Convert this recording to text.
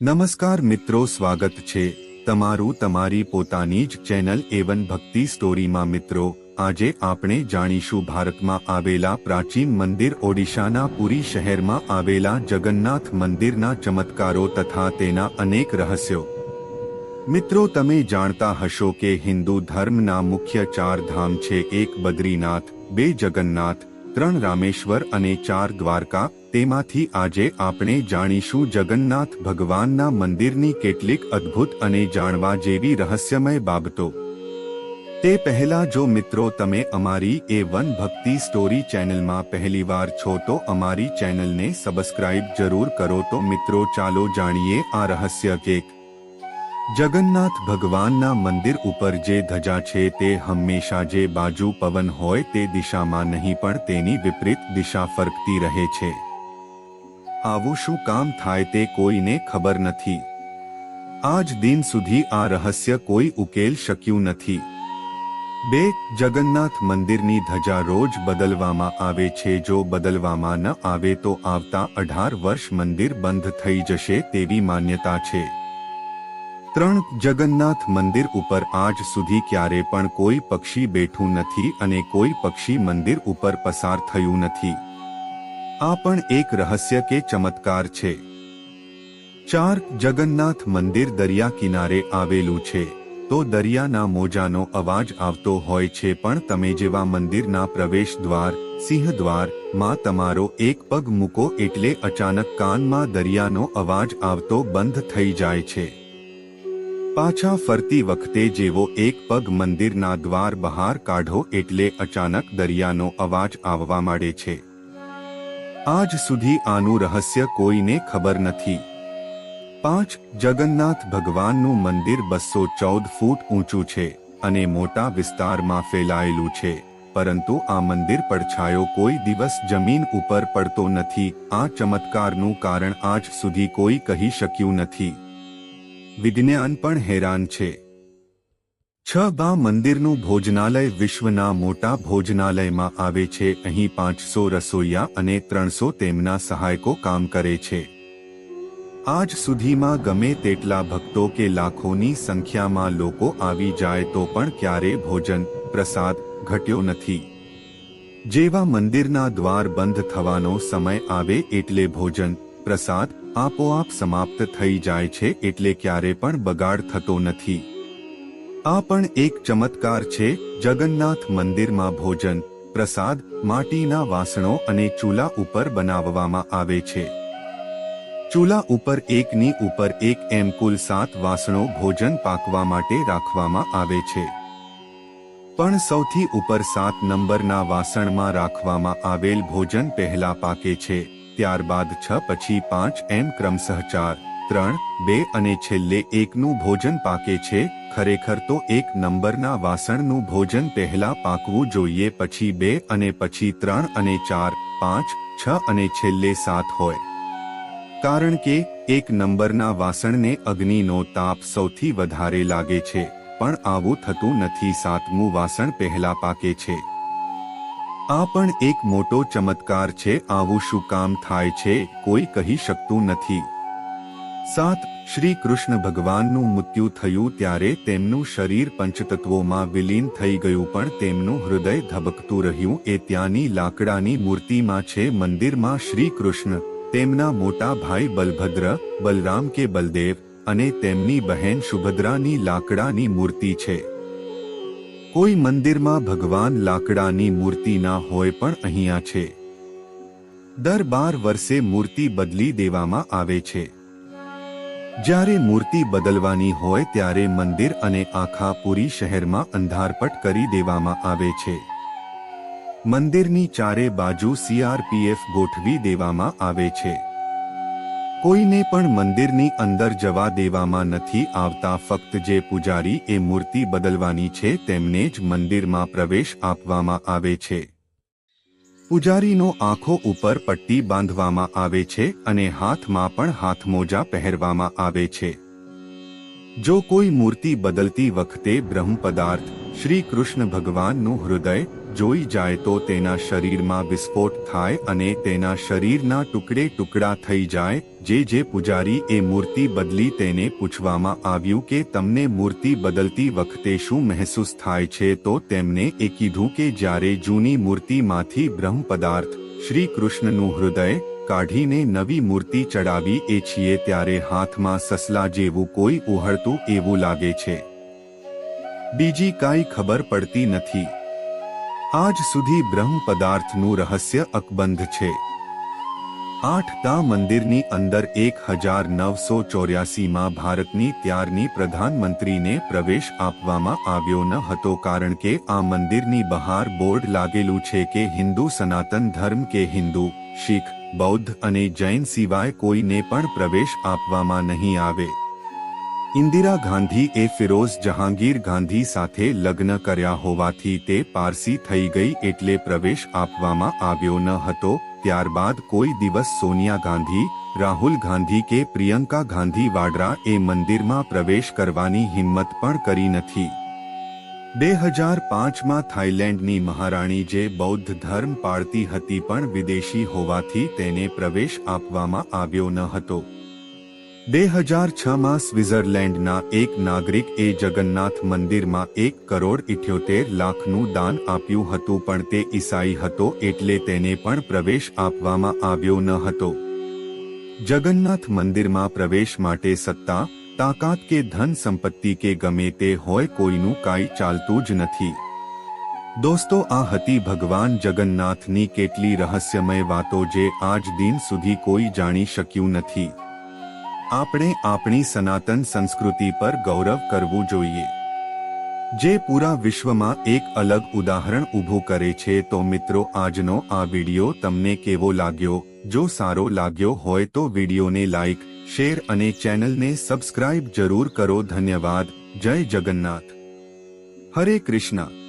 નમસ્કાર મિત્રો, સ્વાગત છે તમારું તમારી પોતાની જ ચેનલ એવન ભક્તિ સ્ટોરીમાં. મિત્રો, આજે આપણે જાણીશું ભારતમાં આવેલા પ્રાચીન મંદિર ઓડિશાના પુરી શહેરમાં આવેલા જગન્નાથ મંદિરના ચમત્કારો તથા તેના અનેક રહસ્યો. મિત્રો, તમે જાણતા હશો કે હિન્દુ ધર્મના મુખ્ય ચાર ધામ છે, એક બદ્રીનાથ, બે જગન્નાથ, ત્રણ રામેશ્વર અને ચાર દ્વારકા. તેમાંથી આજે આપણે જાણીશું જગન્નાથ ભગવાનના મંદિરની કેટલીક અદ્ભુત અને જાણવા જેવી રહસ્યમય બાબતો. તે પહેલા જો મિત્રો તમે અમારી એ વન ભક્તિ સ્ટોરી ચેનલમાં પહેલીવાર છો તો અમારી ચેનલને સબસ્ક્રાઇબ જરૂર કરો તો મિત્રો ચાલો જાણીએ આ રહસ્ય કેક. જગન્નાથ ભગવાનના મંદિર ઉપર જે ધજા છે તે હંમેશા જે બાજુ પવન હોય તે દિશામાં નહીં પણ તેની વિપરીત દિશા ફરકતી રહે છે. આવું શું કામ થાય તે કોઈને ખબર નથી. આજ દિન સુધી આ રહસ્ય કોઈ ઉકેલ શક્યું નથી. બે, જગન્નાથ મંદિરની ધજા રોજ બદલવામાં આવે છે. જો બદલવામાં ન આવે તો આવતા અઢાર વર્ષ મંદિર બંધ થઈ જશે તેવી માન્યતા છે. ત્રણ, જગન્નાથ મંદિર ઉપર આજ સુધી ક્યારે પણ કોઈ પક્ષી બેઠું નથી અને કોઈ પક્ષી મંદિર ઉપર પસાર થયું નથી. આ પણ એક રહસ્ય કે ચમત્કાર છે. ચાર જગન્નાથ મંદિર દરિયા કિનારે આવેલું છે. તો દરિયાના મોજાનો અવાજ આવતો હોય છે પણ તમે જેવા મંદિરના પ્રવેશ દ્વાર સિંહ દ્વારમાં તમારો એક પગ મૂકો એટલે અચાનક કાનમાં દરિયાનો અવાજ આવતો બંધ થઈ જાય છે. પાછા ફરતી વખતે જેવો એક પગ મંદિરના દ્વાર બહાર કાઢો એટલે અચાનક દરિયાનો અવાજ આવવા માંડે છે. આજ સુધી આનું રહસ્ય કોઈને ખબર નથી. પાંચ જગન્નાથ ભગવાનનું મંદિર બસો ચૌદ ફૂટ ઊંચું છે અને મોટા વિસ્તારમાં ફેલાયેલું છે, પરંતુ આ મંદિર પડછાયો કોઈ દિવસ જમીન ઉપર પડતો નથી. આ ચમત્કારનું કારણ આજ સુધી કોઈ કહી શક્યું નથી. વિજ્ઞાન પણ હેરાન છે. છ બા મંદિરનું ભોજનાલય વિશ્વના મોટા ભોજનાલયમાં આવે છે. અહીં પાંચસો રસોઈયા અને ત્રણસો તેમના સહાયકો કામ કરે છે. આજ સુધીમાં ગમે તેટલા ભક્તો કે લાખોની સંખ્યામાં લોકો આવી જાય તો પણ ક્યારે ભોજન, પ્રસાદ ઘટ્યો નથી. જેવા મંદિરના દ્વાર બંધ થવાનો સમય આવે એટલે ભોજન, પ્રસાદ આપોઆપ સમાપ્ત થઈ જાય છે એટલે ક્યારે પણ બગાડ થતો નથી. આ પણ એક ચમત્કાર છે, જગન્નાથ મંદિરમાં ભોજન, પ્રસાદ, માટીના વાસણો અને ચૂલા ઉપર બનાવવામાં આવે છે. ચૂલા ઉપર એકની ઉપર એક એમ કુલ સાત વાસણો ભોજન પાકવા માટે રાખવામાં આવે છે. પણ સૌથી ઉપર સાત નંબરના વાસણમાં રાખવામાં આવેલ ભોજન પહેલા પાકે છે, ત્યારબાદ છ પછી પાંચ એમ ક્રમશઃ ચાર. ત્રણ, બે અને છેલ્લે એકનું ભોજન પાકે છે, ખરેખર તો એક નંબરના વાસણનું ભોજન પહેલા પાકવું જોઈએ, પછી બે અને પછી ત્રણ અને ચાર, પાંચ, છ અને છેલ્લે સાત હોય. કારણ કે, એક નંબરના વાસણને અગ્નિનો તાપ સૌથી વધારે લાગે છે, પણ આવું થતું નથી, સાતમું વાસણ પહેલા પાકે છે. આ પણ એક મોટો ચમત્કાર છે, આવું શું કામ થાય છે, કોઈ કહી શકતું નથી. સાત, શ્રી કૃષ્ણ ભગવાનનું મૃત્યુ થયું ત્યારે તેમનું શરીર પંચતત્વોમાં વિલીન થઈ ગયું પણ તેમનું હૃદય ધબકતું રહ્યું. એ ત્યાંની લાકડાની મૂર્તિમાં છે મંદિરમાં શ્રી કૃષ્ણ, તેમના મોટા ભાઈ બલભદ્ર, બલરામ કે બલદેવ અને તેમની બહેન સુભદ્રાની લાકડાની મૂર્તિ છે. કોઈ મંદિરમાં ભગવાન લાકડાની મૂર્તિ ના હોય પણ અહીંયા છે. દર બાર વર્ષે મૂર્તિ બદલી દેવામાં આવે છે. જ્યારે મૂર્તિ બદલવાની હોય ત્યારે મંદિર અને આખા પુરી શહેરમાં અંધારપટ કરી દેવામાં આવે છે. મંદિરની ચારે બાજુ સીઆરપીએફ ગોઠવી દેવામાં આવે છે. કોઈને પણ મંદિરની અંદર જવા દેવામાં નથી આવતા, ફક્ત જે પૂજારી એ મૂર્તિ બદલવાની છે, તેમને જ મંદિરમાં પ્રવેશ આપવામાં આવે છે. પૂજારીનો આંખો ઉપર પટ્ટી બાંધવામાં આવે છે અને હાથમાં પણ હાથમોજા પહેરવામાં આવે છે. જો કોઈ મૂર્તિ બદલતી વખતે બ્રહ્મ પદાર્થ શ્રી કૃષ્ણ ભગવાનનું હૃદય જોઈ જાય તો તેના શરીરમાં વિસ્ફોટ થાય અને તેના શરીરના ટુકડે ટુકડા થઈ જાય, જે જે પૂજારી એ મૂર્તિ બદલી તેને પૂછવામાં આવ્યું કે તમને મૂર્તિ બદલતી વખતે શું મહેસૂસ થાય છે? તો તેમને એ કીધું કે, જ્યારે જૂની મૂર્તિમાંથી બ્રહ્મ પદાર્થ શ્રી કૃષ્ણનું હૃદય કાઢીને નવી મૂર્તિ ચડાવી એ છીએ, ત્યારે હાથમાં સસલા જેવું કોઈ ઉહળતું એવું લાગે છે. બીજી કાંઈ ખબર પડતી નથી. આજ સુધી બ્રહ્મ પદાર્થનું રહસ્ય અકબંધ છે. આઠતા મંદિરની અંદર એક હજાર નવસો ચોર્યાસીમાં ભારતની ત્યારની પ્રધાનમંત્રીને પ્રવેશ આપવામાં આવ્યો ન હતો કારણ કે આ મંદિરની બહાર બોર્ડ લાગેલું છે કે હિન્દુ સનાતન ધર્મ કે હિન્દુ, શીખ, બૌદ્ધ અને જૈન સિવાય કોઈને પણ પ્રવેશ આપવામાં નહીં આવે. ઇન્દિરા ગાંધી એ ફિરોઝ જહાંગીર ગાંધી સાથે લગ્ન કર્યા હોવાથી તે પારસી થઈ ગઈ એટલે પ્રવેશ આપવામાં આવ્યો ન હતો. ત્યારબાદ કોઈ દિવસ સોનિયા ગાંધી, રાહુલ ગાંધી કે પ્રિયંકા ગાંધી વાડરા એ મંદિરમાં પ્રવેશ કરવાની હિંમત પણ કરી નથી. બે હજાર પાંચમાં થાઇલેન્ડની મહારાણી જે બૌદ્ધ ધર્મ પાળતી હતી પણ વિદેશી હોવાથી તેને પ્રવેશ આપવામાં આવ્યો ન હતો. બે હજાર છમાં સ્વિટ્ઝરલેન્ડના એક નાગરિક એ જગન્નાથ મંદિરમાં એક કરોડ ઇઠ્યોતેર લાખનું દાન આપ્યું હતું પણ તે ઈસાઈ હતો એટલે તેને પણ પ્રવેશ આપવામાં આવ્યો ન હતો. જગન્નાથ મંદિરમાં પ્રવેશ માટે સત્તા, તાકાત કે ધન સંપત્તિ કે ગમે તે હોય કોઈનું કાંઈ ચાલતું જ નથી. દોસ્તો, આ હતી ભગવાન જગન્નાથની કેટલી રહસ્યમય વાતો જે આજ દિન સુધી કોઈ જાણી શક્યું નથી. આપણે આપણી સનાતન સંસ્કૃતિ પર ગૌરવ કરવું જોઈએ. જે પૂરા વિશ્વમાં એક અલગ ઉદાહરણ ઊભું કરે છે તો મિત્રો આજનો આ વિડિયો તમને કેવો લાગ્યો? જો સારો લાગ્યો હોય તો વિડિયોને લાઇક શેર અને ચેનલને સબસ્ક્રાઇબ જરૂર કરો. ધન્યવાદ. જય જગન્નાથ. હરે કૃષ્ણ.